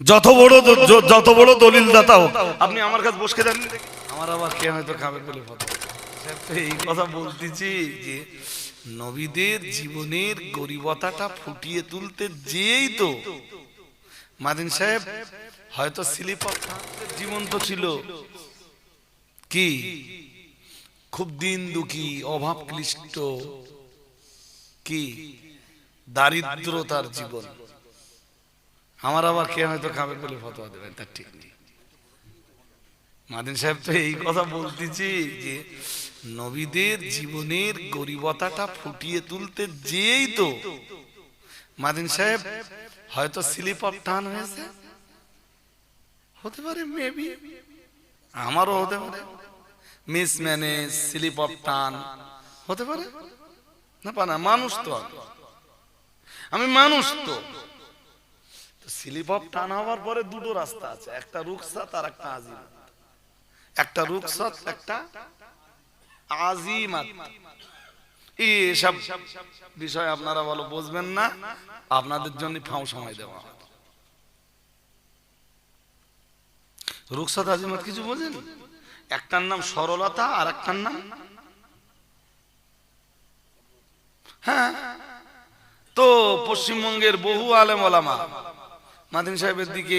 যত বড় যত বড় দলিল দাতা হোক। আপনি আমার কাছে বসকে দেন। আমার আবার কে হয়তো খাবে বলে ফটো এই কথা বলতেছি যে নবীদের জীবনের গরিবতাটা ফুটিয়ে তুলতে যেই তো মাদিন সাহেব হয়তো স্লিপ জীবন তো ছিল। কি? খুব দিন দুঃখী অভাব ক্লিষ্ট কি? দারিদ্রতার জীবন। আমার আবার কে হয়তো খাবে বলে ফতোয়া দেবেন? তার ঠিক নেই। মাদিন সাহেব তো এই কথা বলতেছি যে নবীদের জীবনের গরিবতাটা ফুটিয়ে তুলতে যেই তো, মাদিন সাহেব হয়তো স্লিপ অফ টান হয়েছে? হতে পারে মেবি আমারও হতে পারে। মিস ম্যানেজ স্লিপ অফ টান। হতে পারে? না পানা মানুষ তো। আমি মানুষ তো। হওয়ার পরে দুটো রাস্তা আছে, একটা রুকসাত আর একটা একটা রুকসাত, একটা আজিমাত। এসব বিষয় আপনারা বুঝবেন না? আপনাদের জন্য ফাও সময় দেওয়া রুকসাত, আজিমাত কিছু বোঝেন? একটার নাম সরলতা আর একটার নাম হ্যাঁ? তো পশ্চিমবঙ্গের বহু আলেম ওলামা মাদিন সাহেবের দিকে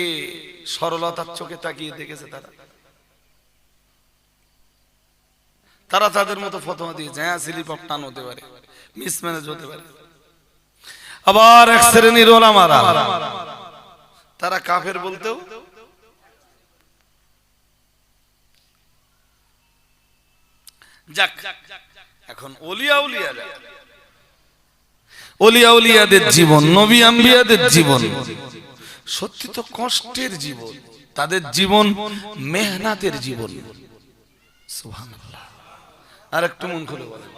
সরলতার চোখে তাকিয়ে দেখেছে তারা। তারা তাদের মতো ফতোয়া দিয়েছে হ্যাঁ স্লিপ অফ টান হতে পারে মিসম্যানেজ হতে পারে। আবার এক শ্রেণির ওলামারা তারা কাফের বলতেও এখন ওলিয়া উলিয়া জীবন, নবী আম্বিয়াদের জীবন। সত্যি তো কষ্টের জীবন, তাদের জীবন মেহনাতের জীবন। আর একটু মন খুলে বলেন।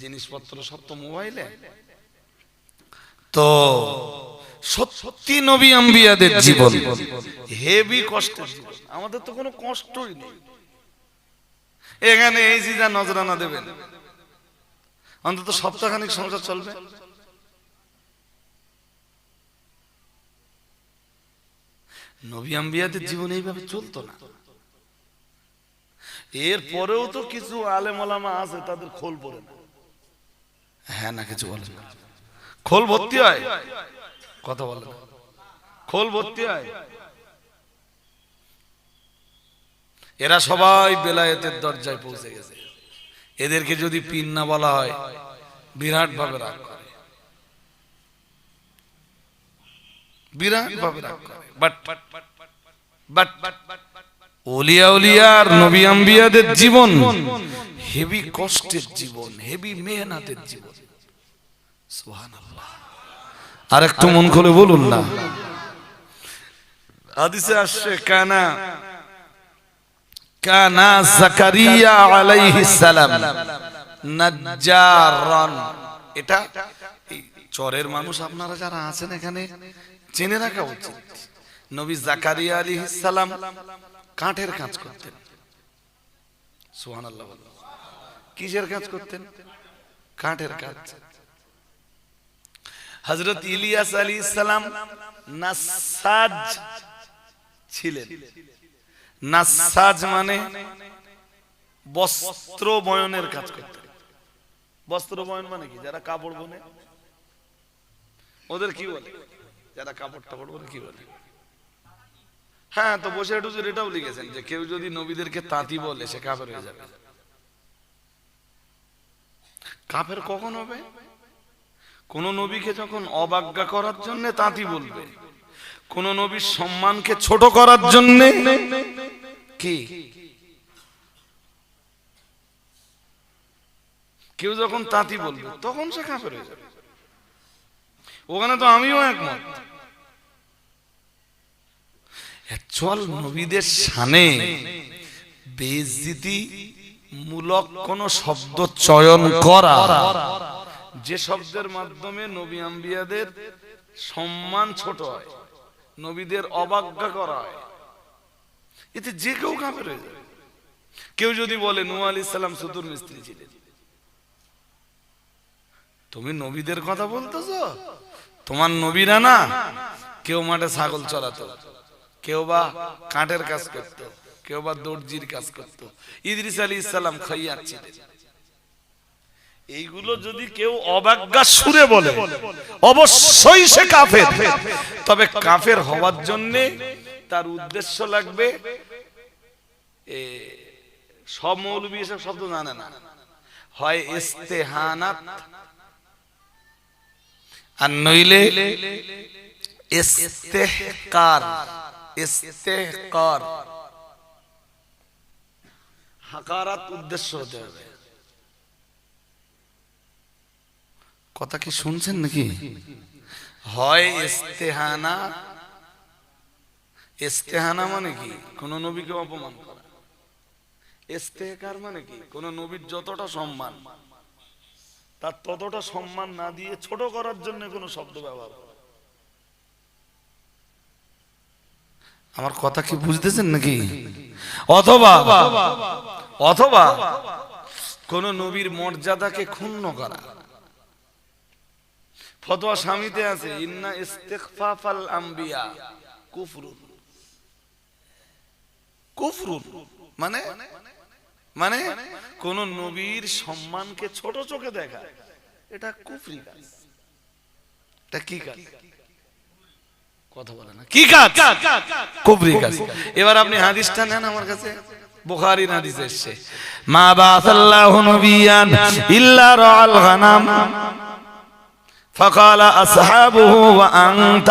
জিনিসপত্র সব তো মোবাইলে। তো সত্যি নবী আম্বিয়াদের জীবন, হেভি কষ্ট আমাদের তো কোনো কষ্টই নেই। এখানে এই যা নজরানা দেবেন অন্তত সপ্তাহখানিক সংসার চলবে। নবী আম্বিয়াদের জীবন এইভাবে চলতো না। এর পরেও তো কিছু আলেম ওলামা আছে, তাদের খোল পড়ে না। হ্যাঁ না, কিছু বলে। খোল ভর্তি হয়। কথা বলে খোল ভর্তি হয়। এরা সবাই বেলায়েতের দরজায় পৌঁছে গেছে। এদেরকে যদি পিন না বলা হয় বিরাট ভাবে রাগ করে। বিরাট ভাবে রাগ করে ওলিয়া জীবন হেভি কষ্টের জীবন মেহনাতের জীবন। আর একটু মন খুলে বলুন না। আসছে, কানা কানা জাকারিয়া আলাইহিস সালাম। নাজ্জারান। এটা চরের মানুষ আপনারা যারা আছেন এখানে, জেনে রাখা উচিত। নবী জাকারিয়া আলাইহিস সালাম কাঠের কাজ করতেন। সুবহানাল্লাহ কিসের কাজ করতেন? কাঠের কাজ। হজরত ইলিয়াস আলী সালাম নাসাজ ছিলেন। নাসাজ মানে বস্ত্র বয়নের কাজ করতেন বস্ত্র বয়ন মানে কি? যারা কাপড় বনে, ওদের কি বলে? যারা কাপড় টাপড় বলে কি বলে? হ্যাঁ তো বসে টুজুর এটাও লিখেছেন যে, কেউ যদি নবীদেরকে তাঁতি বলে, সে কাফের হয়ে যাবে। কাফের কখন হবে? কোন নবীকে যখন অবাজ্ঞা করার জন্য তাঁতি বলবে, কোন নবীর সম্মানকে ছোট করার জন্য কি? কেউ যখন তাঁতি বলবে, তখন সে কাফের হয়ে যাবে। ওখানে তো আমিও একমত। নবীদের সানে বেইজ্জতি মূলক কোন শব্দ চয়ন করা। যে শব্দের মাধ্যমে নবী আম্বিয়াদের সম্মান ছোট হয়, নবীদের অবাজ্ঞা করা হয়। এতে যে কেউ কাফের হয়ে যাবে কেউ যদি বলে, নূহ আলী সাল্লাম সুতুর মিস্ত্রি ছিলেন। তুমি নবীদের কথা বলতেছ? তোমার নবীরা না? কেউ মাঠে ছাগল চড়াতো, কেউ বা কাঠের কাজ করত, কেউ বা দর্জির কাজ করত। ইদ্রিস আলী ইসলাম খাইয়াচ্ছিলেন এইগুলো যদি কেউ অবাজ্ঞা সুরে বলে, অবশ্যই সে কাফের। তবে কাফের হওয়ার জন্য তার উদ্দেশ্য লাগবে সব মৌলবী এসব শব্দ জানে না। হয় ইস্তেহানাত, আর নইলে ইস্তেহকার ইস্তেহকার। হাকারাত উদ্দেশ্য হতে হবে। কথা কি শুনছেন নাকি? হয় ইস্তেহানা ইস্তেহানা মানে কি? কোন নবীকে অপমান করা। ইস্তেহকার মানে কি? কোন নবীর যতটা সম্মান, তার ততটা সম্মান না দিয়ে ছোট করার জন্য কোনো শব্দ ব্যবহার করা। আমার কথা কি বুঝতেছেন নাকি? অথবা অথবা কোন নবীর মর্যাদাকে ক্ষুণ্ণ করা। ফতোয়া স্বামীতে আছে, ইন্না ইস্তেগফাফাল আম্বিয়া কুফরুন। কুফরুন মানে মানে কোন নবীর সম্মানকে ছোট চোখে দেখা এটা কুফরি কাজ এটা কি কাজ কথা বলে না কি কাজ কুফরি কাজ এবার আপনি হাদিসটা নেন আমার কাছে বুখারীর হাদিস এসেছে মা বাসাল্লাহু নবিয়ান ইল্লা রাআল গনাম فقال أصحابه وأنت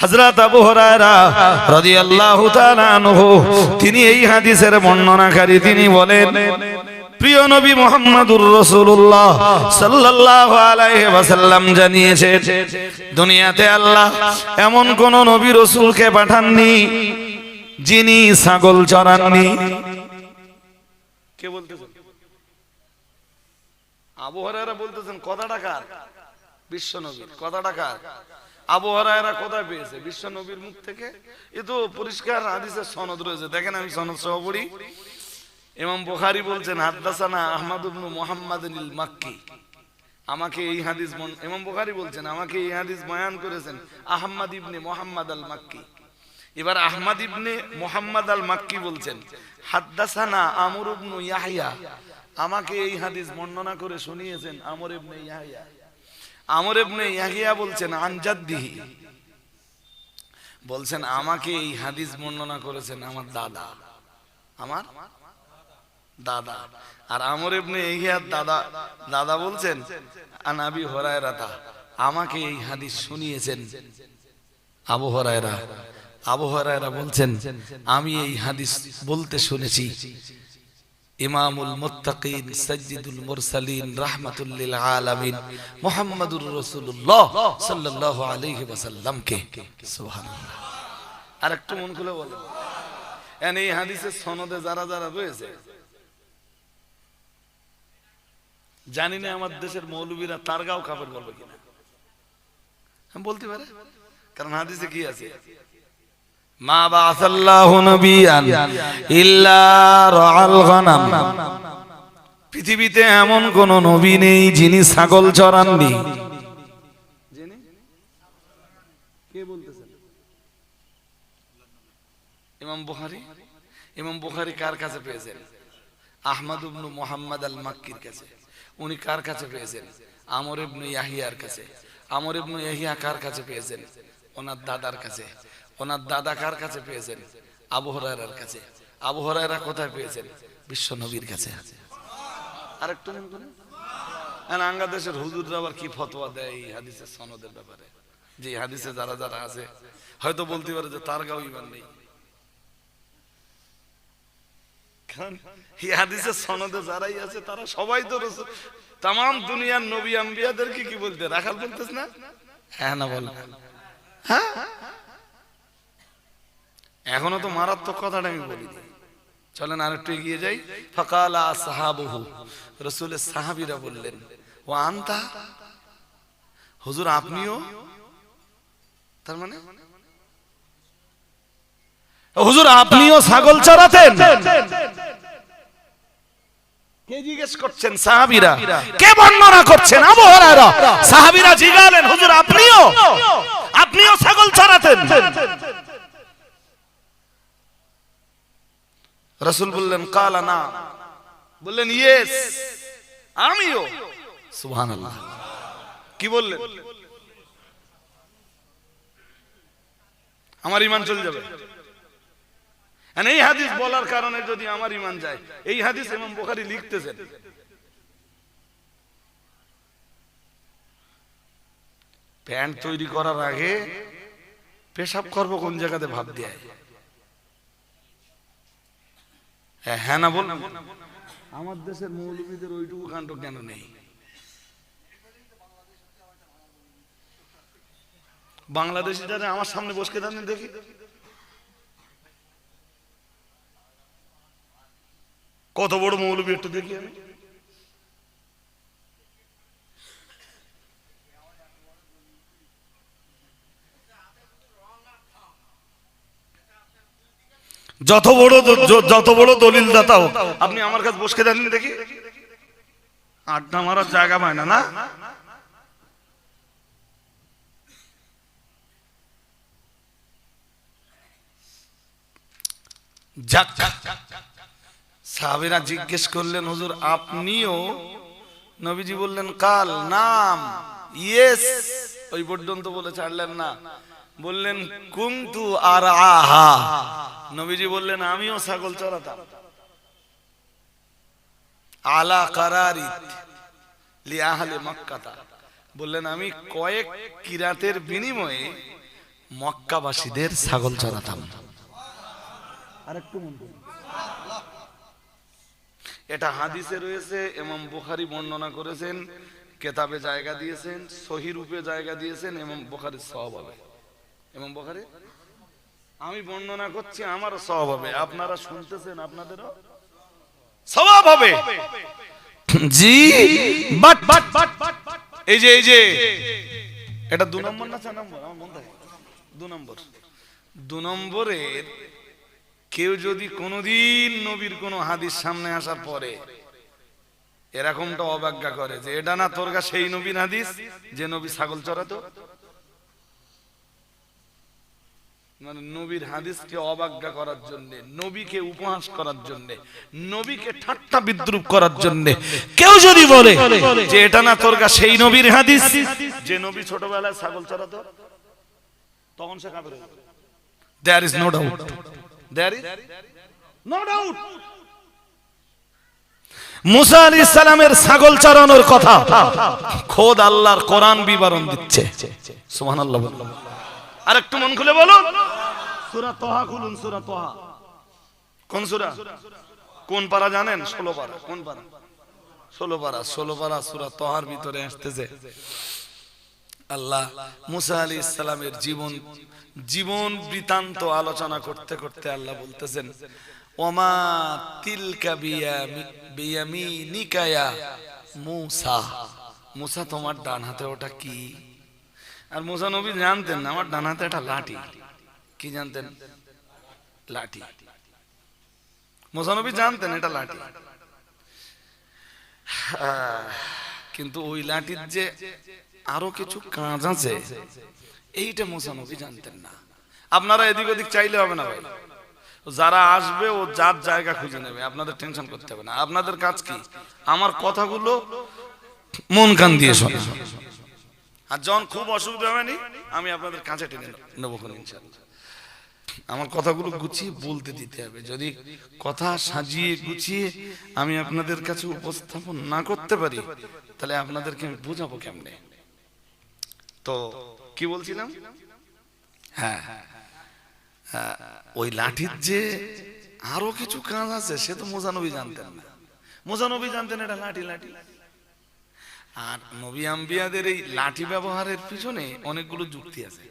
হযরত আবু হুরায়রা রাদিয়াল্লাহু তাআলা আনহু, তিনি এই হাদিসের বর্ণনাকারী। তিনি বলেন, প্রিয় নবী মুহাম্মদুর সাল্লাল্লাহু আলাইহি ওয়াসাল্লাম জানিয়েছেন, দুনিয়াতে আল্লাহ এমন কোন নবী রাসূলকে পাঠাননি যিনি ছাগল চড়াননি কে বলতেছেন? আবু হুরায়রা বলতেছেন বিশ্ব নবীর কথাটা কার? কোথায় পেয়েছে? মুখ থেকে? এ তো পরিষ্কার হাদিসের সনদ রয়েছে। দেখেন আমি সনদ বলছেন মাক্কি। আমাকে এই হাদিস বলছেন, আমাকে এই হাদিস করেছেন আল মাক্কি। এবার আহমদ ইবনে মুহাম্মদ আল মাক্কি বলছেন, হাদ্দাসানা আমর ইবনু ইয়াহইয়া আমাকে এই হাদিস বর্ণনা করে শুনিয়েছেন আমর ইবনে ইয়াহইয়া আমর ইবনে ইয়াহিয়া বলছেন আনজাদ্দিহি বলছেন, আমাকে এই হাদিস বর্ণনা করেছেন আমার দাদা। আমার দাদা। আর আমর ইবনে ইয়াহিয়ার দাদা দাদা বলছেন আনাবি হরায়রাতা, আমাকে এই হাদিস শুনিয়েছেন। আবু হরায়রা আবু হরায়রা বলছেন, আমি এই হাদিস বলতে শুনেছি। ইমামুল মুত্তাকিন মুরসালিন আলামিন মুহাম্মাদুর রাসূলুল্লাহ সাল্লাল্লাহু আলাইহি ওয়াসাল্লামকে। সুবহানাল্লাহ। আর একটু মন খুলে বলেন। এই হাদিসের সনদে যারা যারা রয়েছে, জানি না আমার দেশের মৌলবীরা তারগাও কাপড় বলবে কিনা। বলতে পারে? কারণ হাদিসে কি আছে? মা বাসাল্লাহু নবিয়ান ইল্লা রাআল গনাম। পৃথিবীতে এমন কোন নবী নেই যিনি ছাগল চড়াননি কে বলতেছেন? ইমাম বুখারী? ইমাম বুখারী কার কাছে পেয়েছেন? আহমদ ইবনু মুহাম্মদ আল মাক্কির কাছে। উনি কার কাছে পেয়েছেন? আমর ইবনু ইয়াহিয়ার কাছে। আমর ইবনু ইয়াহিয়া কার কাছে পেয়েছেন? ওনার দাদার কাছে। ওনার দাদা কার কাছে পেয়েছেন? আবু হুরায়রার কাছে। আবু হুরায়রা কোথায় পেয়েছেন? বিশ্ব নবীর কাছে। হাদিসের সনদে যারাই আছে, তারা সবাই তো তাম দুনিয়ার নবী আম্বিয়াদেরকে কি বলতে? রাখাল বলতেছ না? হ্যাঁ না বল। হ্যাঁ? এখনও তো মারাত্মক কথাটা আমি বলি চলেন আর একটু এগিয়ে যাই। ফাকালা সাহাবহু। রসুলের সাহাবীরা বললেন ও আনতা? হুজুর, আপনিও? তার মানে? হুজুর, আপনিও ছাগল চড়াতেন? কে জিজ্ঞেস করছেন সাহাবিরা? কে বর্ণনা করছেন? আবু হুরায়রা। সাহাবীরা জিজ্ঞালেন হুজুর, আপনিও? আপনিও ছাগল চড়াতেন? রাসূল বললেন কালা না বললেন ইয়েস আমিও। সুবহানাল্লাহ। কি বললেন? আমার ইমান চলে যাবে। এই হাদিস বলার কারণে যদি আমার ইমান যায় এই হাদিস ইমাম বুখারী লিখতেছেন। প্যান্ট তৈরি করার আগে পেশাব করব কোন জায়গাতে ভাব দিয়ে? হ্যাঁ হ্যাঁ না বল। আমার দেশের মৌলবীদের ওইটুকু কাণ্ড কেন নেই? বাংলাদেশি যারা আমার সামনে বসকে দেন দেখি। কত বড় মৌলবী একটু দেখি আমি। যত বড় যত বড় দলিল দাতা হোক। আপনি আমার কাছে বসকে দেন দেখি। আড্ডা মারার জায়গা পায় না না? যাক সাহাবিরা জিজ্ঞেস করলেন হুজুর আপনিও? নবীজি বললেন কাল নাম ইয়েস ওই পর্যন্ত বলে ছাড়লেন না। বললেন কুমতু আর আহা নবীজি বললেন আমিও ছাগল চড়াতাম। আলা কারারি লি মক্কাতা। বললেন আমি কয়েক কিরাতের বিনিময়ে মক্কাবাসীদের ছাগল চড়াতাম। আরেকটু মন। এটা হাদিসে রয়েছে এমাম বুখারী বর্ণনা করেছেন কেতাবে জায়গা দিয়েছেন সহি রূপে জায়গা দিয়েছেন এবং বুখারীর সওয়াব হবে। এবং বুখারী? আমি বর্ণনা করছি আমারও সওয়াব হবে। আপনারা শুনতেছেন আপনাদেরও সওয়াব হবে। জি বাট বাট বাট এই যে এই যে এটা দু নম্বর না চার নম্বর? আমার মনে দু নম্বর। দু নম্বরের কেউ যদি কোনোদিন নবীর কোনো হাদিস সামনে আসার পরে এরকমটা অবজ্ঞা করে যে এটা না তোর কাছে সেই নবীর হাদিস যে নবী ছাগল চড়াতো? মানে নবীর হাদিসকে অবজ্ঞা করার জন্য নবীকে উপহাস করার জন্য নবীকে ঠাট্টা বিদ্রুপ করার জন্য। কেউ যদি বলে যে এটা না তোর কাছে সেই নবীর হাদিস। যে নবী ছোটবেলায় ছাগল চড়াতো তখন সে there is no doubt there is no doubt Musa সালামের ছাগল চড়ানোর কথা খোদ আল্লাহর কোরআন বিবরণ দিচ্ছে। সুবহানাল্লাহ বলুন। আর একটু মন খুলে বলুন সুরা তোহা খুলুন সুরা তোহা। কোন সুরা? কোন পারা জানেন? 16 পারা। কোন পারা? 16 পারা 16 পারা সুরা তোহার ভিতরে আসতেছে। আল্লাহ মুসা আলী ইসলামের জীবন জীবন বৃতান্ত আলোচনা করতে করতে আল্লাহ বলতেছেন ওমা তিলকা বিয়ামি- ইয়া মুসা। মুসা তোমার ডান হাতে ওটা কি? আর মুসা নবী জানতেন না, আমার ডান হাতে একটা লাঠি। কি জানতেন? লাঠি। মুসা নবী জানতেন এটা লাঠি। কিন্তু ওই লাঠির যে আরও কিছু কাজ আছে, এইটা মোসানবী জানতেন না। আপনারা এদিক ওদিক চাইলে হবে না ভাই। যারা আসবে, ও যার জায়গা খুঁজে নেবে। আপনাদের টেনশন করতে হবে না। আপনাদের কাজ কি? আমার কথাগুলো মন কান দিয়ে শোনা আর যখন খুব অসুবিধা হয়নি আমি আপনাদের কাছে টেনে নেব। আমার কথাগুলো গুছিয়ে বলতে দিতে হবে। যদি কথা সাজিয়ে গুছিয়ে আমি আপনাদের কাছে উপস্থাপন না করতে পারি তাহলে আপনাদেরকে আমি বোঝাবো কেমনে? তো কি বলছিলাম? হ্যাঁ হ্যাঁ, ওই লাঠির যে আরও কিছু কাজ আছে সে তো মোজানবী জানতেন না। মোজানবী জানতেন এটা লাঠি লাঠি লাঠি। আর নবী আম্বিয়াদের এই লাঠি ব্যবহারের পিছনে অনেকগুলো যুক্তি আছে।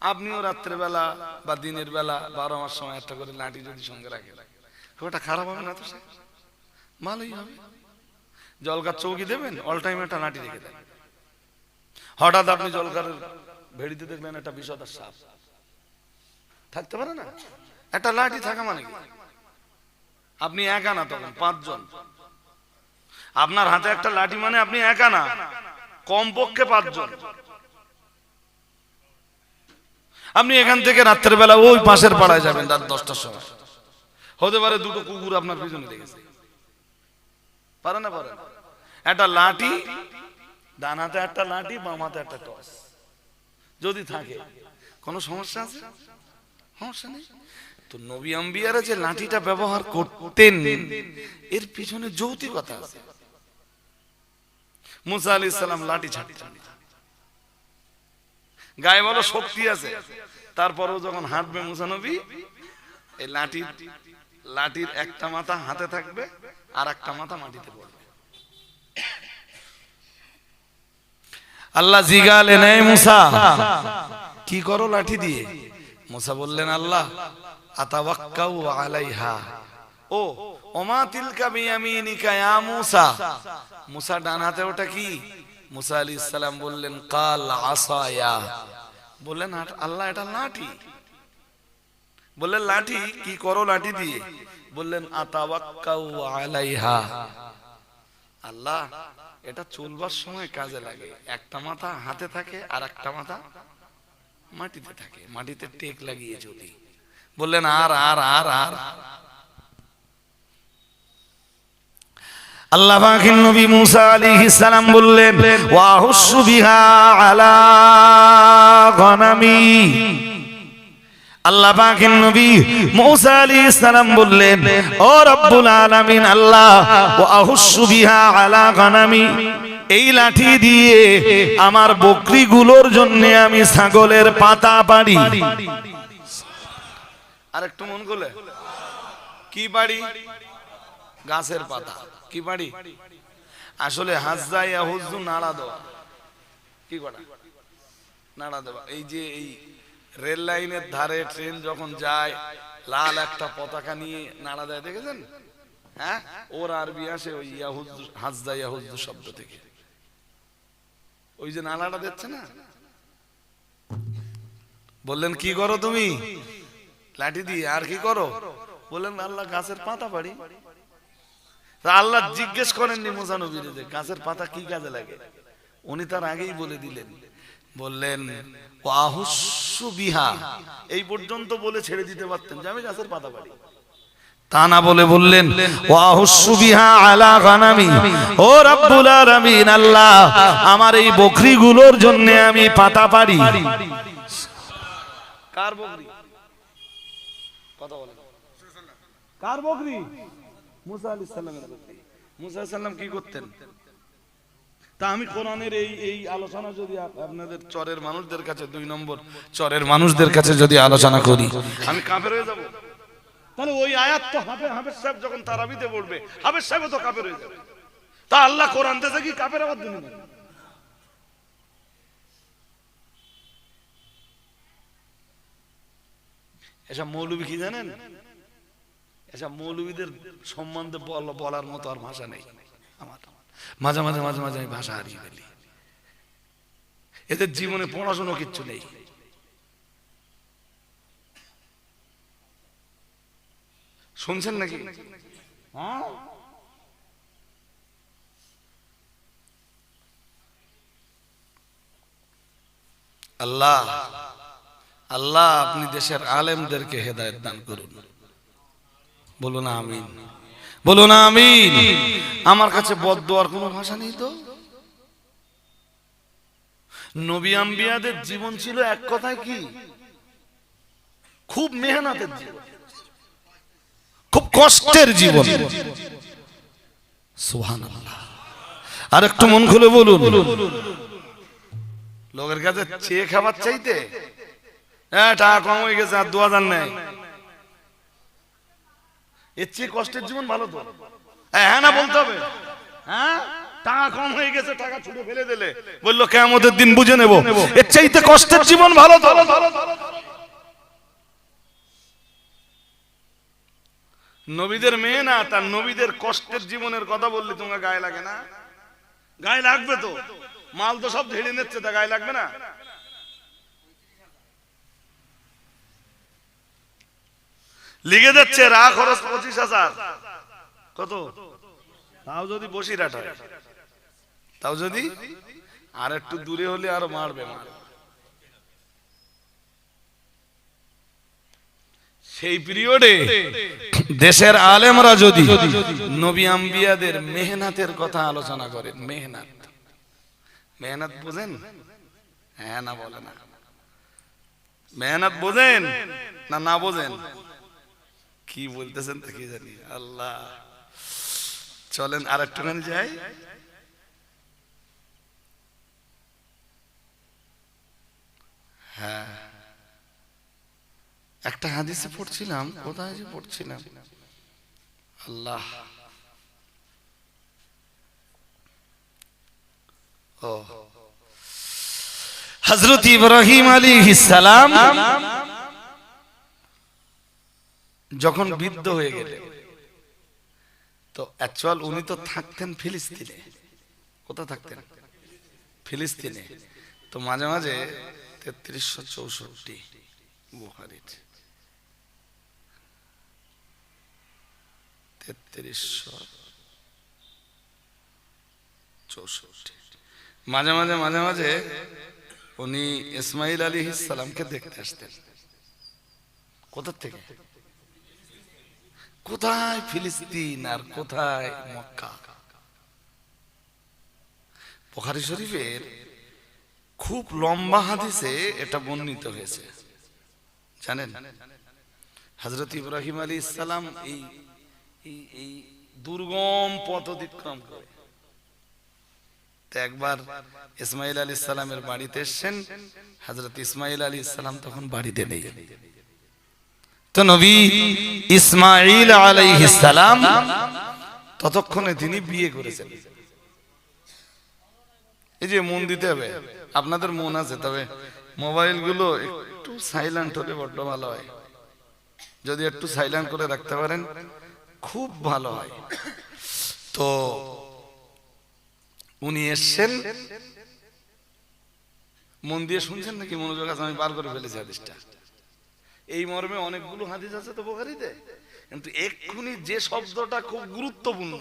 আপনিও রাত্রে বেলা বা দিনের বেলা বারো মাস সময় একটা করে লাঠি যদি সঙ্গে রাখেন একটা খারাপ হবে না তো ভালোই হবে। জলকার চৌকি দেবেন অল টাইম একটা লাঠি রেখে দেবেন হঠাৎ আপনি জলকারের ভেড়িতে দেখলেন একটা বিষদার সাপ। থাকতে পারে না? একটা লাঠি থাকা মানে আপনি একা না তখন, পাঁচজন। আপনার হাতে একটা লাঠি মানে আপনি একা না, কমপক্ষে পাঁচজন। আপনি এখান থেকে রাত্রের বেলা ওই পাশের পাড়ায় যাবেন রাত দশটার সময়। হতে পারে দুটো কুকুর আপনার পিছনে লেগেছে পারে না পারে? একটা লাঠি, ডান হাতে একটা লাঠি, বাম হাতে একটা টস যদি থাকে, কোনো সমস্যা আছে? সমস্যা নেই। তো নবী আম্বিয়ারা যে লাঠিটা ব্যবহার করতেন, এর পিছনে যৌতিকতা আছে। মুসা আলী ইসলাম লাঠি ছাড়তেন। গায়ে বলো শক্তি আছে। তারপরেও যখন হাঁটবে মুসা নবী, এই লাঠির লাঠির একটা মাথা হাতে থাকবে আর একটা মাথা মাটিতে পড়বে। আল্লাহ জিগালে নেই মুসা। কি করো লাঠি দিয়ে? মুসা বললেন, আল্লাহ, আতাওয়াক্কাউ আলাইহা। ও, ওমা তিলকা বিয়ামিনিকা ইয়া মুসা। মুসা ডান হাতে ওটা কি? মুসা আলাইহিস সালাম বললেন, কাল আসায়া। বললেন আল্লাহ এটা লাঠি। বললেন, লাঠি? কি করো লাঠি দিয়ে? বললেন আলাইহা। আল্লাহ, এটা চলবার সময় কাজে লাগে। একটা মাথা হাতে থাকে আর একটা মাথা মাটিতে থাকে। মাটিতে টেক লাগিয়ে চলি বললেন, আর আর আর আর। আল্লাহ পাকের নবী মুসা আলাইহিস বললেন আলা আল্লাহ পাকের নবী মুসা আলাইহিস সালাম বললেন, ও রব্বুল আল্লাহ ওয়াহুসু বিহা আলা এই লাঠি দিয়ে আমার বকরিগুলোর জন্য আমি ছাগলের পাতা পারি আর একটু মন করলে কি বাড়ি গাছের পাতা। কি বাড়ি? আসলে হাজা হুজু নাড়া দেওয়া। কি করা নাড়া দেওয়া। এই যে এই রেল লাইনের ধারে ট্রেন যখন যায়, লাল একটা পতাকা নিয়ে নাড়া দেয়, দেখেছেন? হ্যাঁ? ওর আরবি আসে ওই ইয়াহুদ্দু হাজদা ইয়াহুদ্দু শব্দ থেকে। ওই যে নাড়াটা দিচ্ছে না? বললেন, কি করো তুমি? লাঠি দিয়ে, আর কি করো? বললেন, আল্লাহ গাছের পাতা পাড়ি তা আল্লাহ জিজ্ঞেস করেননি মুসানবীর যে গাছের পাতা কি কাজে লাগে? উনি তার আগেই বলে দিলেন, বললেন বিহা। এই পর্যন্ত বলে ছেড়ে দিতে পারতেন যে আমি গাছের পাতা পারি তা না বলে বললেন আল্লাহ, আমার এই বকরিগুলোর জন্য আমি পাতা পারি কার বকরি? কার বকরি? তা আমি এই আলোচনা চরের মানুষদের কাছে সাহেব যখন তারাবিতে সাহেব তো হয়ে যাবে। তা আল্লাহ এসব মৌলবী কি জানেন? এসব মৌলবীদের সম্বন্ধে বলার মতো আর ভাষা নেই মাঝে মাঝে মাঝে মাঝে আমি ভাষা হারিয়ে ফেলি। এদের জীবনে পড়াশোনা কিচ্ছু নেই। শুনছেন নাকি? হ্যাঁ? আল্লাহ আল্লাহ, আপনি দেশের আলেমদেরকে হেদায়ত দান করুন। বলুন আমিন। বলুন আমিন। আমার কাছে বদদোয়ার কোনো ভাষা নেই তো। নবী আম্বিয়াদের জীবন ছিল এক কথায় কি? খুব মেহনতের জীবন। খুব কষ্টের জীবন। সুবহানাল্লাহ। আর একটু মন খুলে বলুন। লোকের কাছে চেয়ে খাবার চাইতে? হ্যাঁ টাকা কম হয়ে গেছে, আর দু হাজার নেই। এর চেয়ে কষ্টের জীবন ভালো তো। হ্যাঁ না বলতে হবে। হ্যাঁ? টাকা কম হয়ে গেছে টাকা ছুটে ফেলে দিলে। বলল কেমতের দিন বুঝে নেব। এর চাইতে কষ্টের জীবন ভালো নবীদের মেয়ে না তার নবীদের কষ্টের জীবনের কথা বললে তোমার গায়ে লাগে না? গায়ে লাগবে তো। মাল তো সব ঝেড়ে নিচ্ছে তা গায়ে লাগবে না? লিখে যাচ্ছে রা খরচ পঁচিশ হাজার। কত? তাও যদি বসিরহাট হয়। তাও যদি? আর একটু দূরে হলে আরও মারবে মার সেই পিরিয়ডে দেশের আলেমরা যদি নবী আম্বিয়াদের মেহনাতের কথা আলোচনা করেন মেহনাত। মেহনাত বোঝেন? হ্যাঁ না বলে না। মেহনাত বোঝেন না না বোঝেন? কি বলতেছেন তা কি জানি। আল্লাহ। চলেন আর একটুখানি যাই। হ্যাঁ। একটা হাদিসে পড়ছিলাম কোথায় যে পড়ছিলাম? আল্লাহ। ও। হজরত ইব্রাহিম আলী সালাম যখন বৃদ্ধ হয়ে গেলেন তো অ্যাকচুয়াল উনি তো থাকতেন ফিলিস্তিনে। কোথা থাকতেন? ফিলিস্তিনে। তো মাঝে মাঝে তেত্রিশশো চৌষট্টি বুহারির। তেত্রিশশো চৌষট্টি। মাঝে মাঝে মাঝে মাঝে উনি ইসমাইল আলী সালামকে দেখতে আসতেন। কোথা থেকে? কোথায় ফিলিস্তিন আর কোথায় মক্কা? বুখারী শরীফের খুব লম্বা হাদিসে এটা বর্ণিত হয়েছে। জানেন? হজরত ইব্রাহিম আলী ইসলাম এই, এই- দুর্গম পথ অতিক্রম করে। একবার ইসমাইল আলী ইসলামের বাড়িতে এসছেন হজরত ইসমাইল আলী ইসলাম তখন বাড়িতে নেই। তো নবী ইসমাইল আলাইহিস সালাম ততক্ষণে তিনি বিয়ে করেছেন। এই যে মন দিতে হবে, আপনাদের মন আছে, তবে মোবাইলগুলো একটু সাইলেন্ট হলে বড্ড ভালো হয়। যদি একটু সাইলেন্ট করে রাখতে পারেন, খুব ভালো হয়। তো উনি এসছেন। মন দিয়ে শুনছেন নাকি? মনোযোগ আছে, আমি বার করে ফেলেছি হাদিসটা। এই মর্মে অনেকগুলো হাদিস আছে তো বোখারিতে কিন্তু এক্ষুনি যে শব্দটা খুব গুরুত্বপূর্ণ,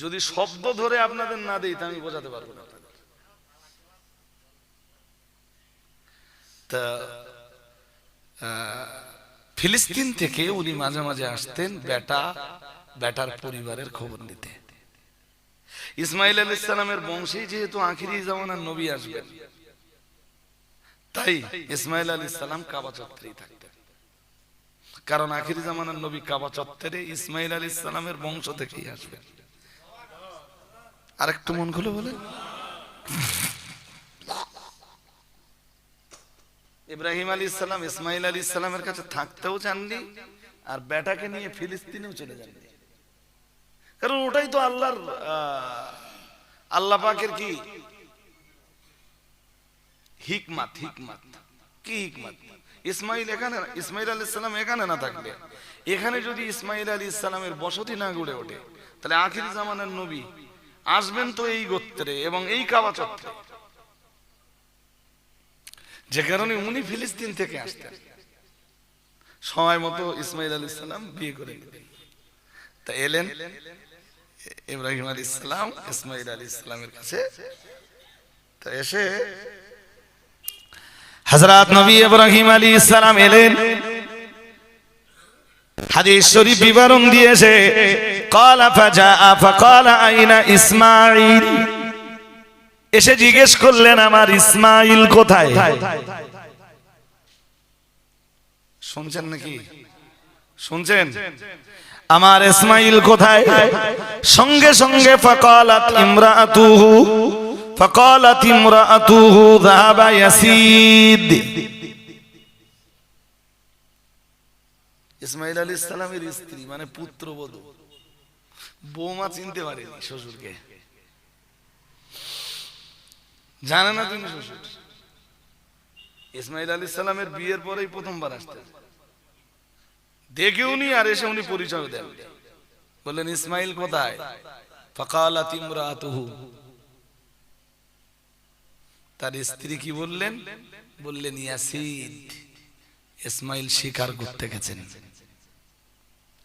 যদি শব্দ ধরে আপনাদের না দেই, তা আমি বোঝাতে পারব না। ফিলিস্তিন থেকে উনি মাঝে মাঝে আসতেন বেটা, বেটার পরিবারের খবর নিতে। ইসমাইল আল ইসলামের বংশেই যেহেতু আখিরি জামানার নবী আসবেন তাই ইসমাইল আলী ইসলাম কাবা চত্বরেই থাকতেন। কারণ আখির জামানার নবী কাবা চত্বরে ইসমাইল আলী ইসলামের বংশ থেকেই আসবেন। আরেকটু মন খুলে বলেন। ইব্রাহিম আলী ইসলাম ইসমাইল আলী ইসলামের কাছে থাকতেও চাননি আর বেটাকে নিয়ে ফিলিস্তিনেও চলে যাননি। কারণ ওটাই তো আল্লাহর আল্লাহ পাকের কি হিকমাত হিকমাত, কি হিকমাত? ইসমাইল এখানে ইসমাইল আলী ইসলাম এখানে না থাকলে এখানে যদি ইসমাইল আলী ইসলামের বসতি না গড়ে ওঠে, তাহলে আখির জামানের নবী আসবেন তো এই গোত্রে এবং এই কাবা চত্রে যে কারণে উনি ফিলিস্তিন থেকে আসতেন। সময় মতো ইসমাইল আলী ইসলাম বিয়ে করে তা এলেন ইব্রাহিম আলী ইসলাম ইসমাইল আলী ইসলামের কাছে। তা এসে হজরত নবী ইব্রাহিম আলী ইসলাম এলেন। হাদিস শরীফ বিবরণ দিয়েছে, কল ফাজা আফা কলা আইনা ইসমাইল এসে জিজ্ঞেস করলেন, আমার ইসমাইল কোথায়? শুনছেন নাকি? শুনছেন? আমার ইসমাইল কোথায়? সঙ্গে সঙ্গে ফকালাত ইমরাতুহু ফকালাত ইমরাতুহু যাহাবা ইয়াসিদ ইসমাইল আলী ইসলামের স্ত্রী মানে বৌমা চিনতে শ্বশুরকে। জানে না শ্বশুর। ইসমাইল আলী ইসলামের বিয়ের পরেই প্রথমবার আসতেন দেখে উনি আর এসে উনি পরিচয় দেন। বললেন, ইসমাইল কোথায়? ফকালাত ইমরাতুহু। তার স্ত্রী কি বললেন? বললেন, ইয়াসিদ, ইসমাইল শিকার করতে গেছেন।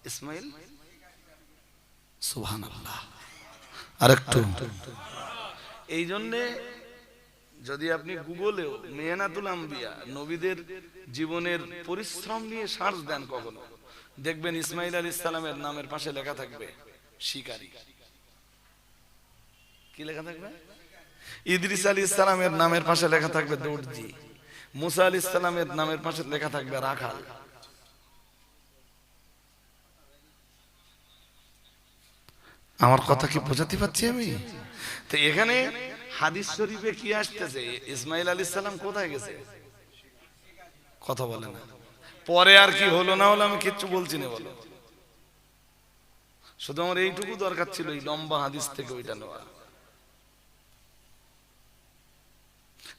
ইসমাইল? সুহান আল্লাহ আরেকটু। এই জন্যে যদি আপনি গুগলেও মেহনাতুল আম্বিয়া, নবীদের জীবনের পরিশ্রম নিয়ে সার্চ দেন কখনো, দেখবেন ইসমাইল আলী ইসলামের নামের পাশে লেখা থাকবে, শিকারী। কি লেখা থাকবে? ইদ্রিস আলী ইসলামের নামের পাশে লেখা থাকবে দর্জি। মুসা আলী ইসলামের নামের পাশে লেখা থাকবে রাখাল। আমার কথা কি বোঝাতে পারছি আমি? তো এখানে হাদিস শরীফে কি আসতেছে? ইসমাইল আলী সাল্লাম কোথায় গেছে? কথা বলে না। পরে আর কি হলো না হলো আমি কিচ্ছু বলছি না বলো। শুধু আমার এইটুকু দরকার ছিল, এই লম্বা হাদিস থেকে ওইটা নেওয়া।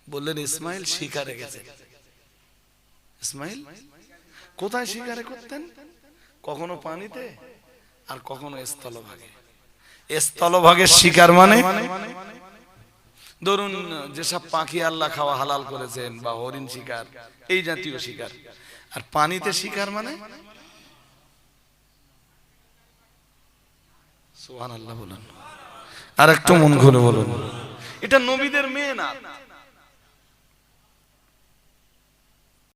বললেন, ইসমাইল শিকারে গেছে। ইসমাইল? কোথায় শিকারে করতেন? কখনো পানিতে আর কখনো স্থলভাগে। স্থলভাগের শিকার মানে? ধরুন, যেসব পাখি আল্লাহ খাওয়া হালাল করেছেন বা হরিণ শিকার, এই জাতীয় শিকার। আর পানিতে শিকার মানে? সোহান আল্লাহ বলুন। আর একটু মন খুলে বলুন। এটা নবীদের মেয়ে না।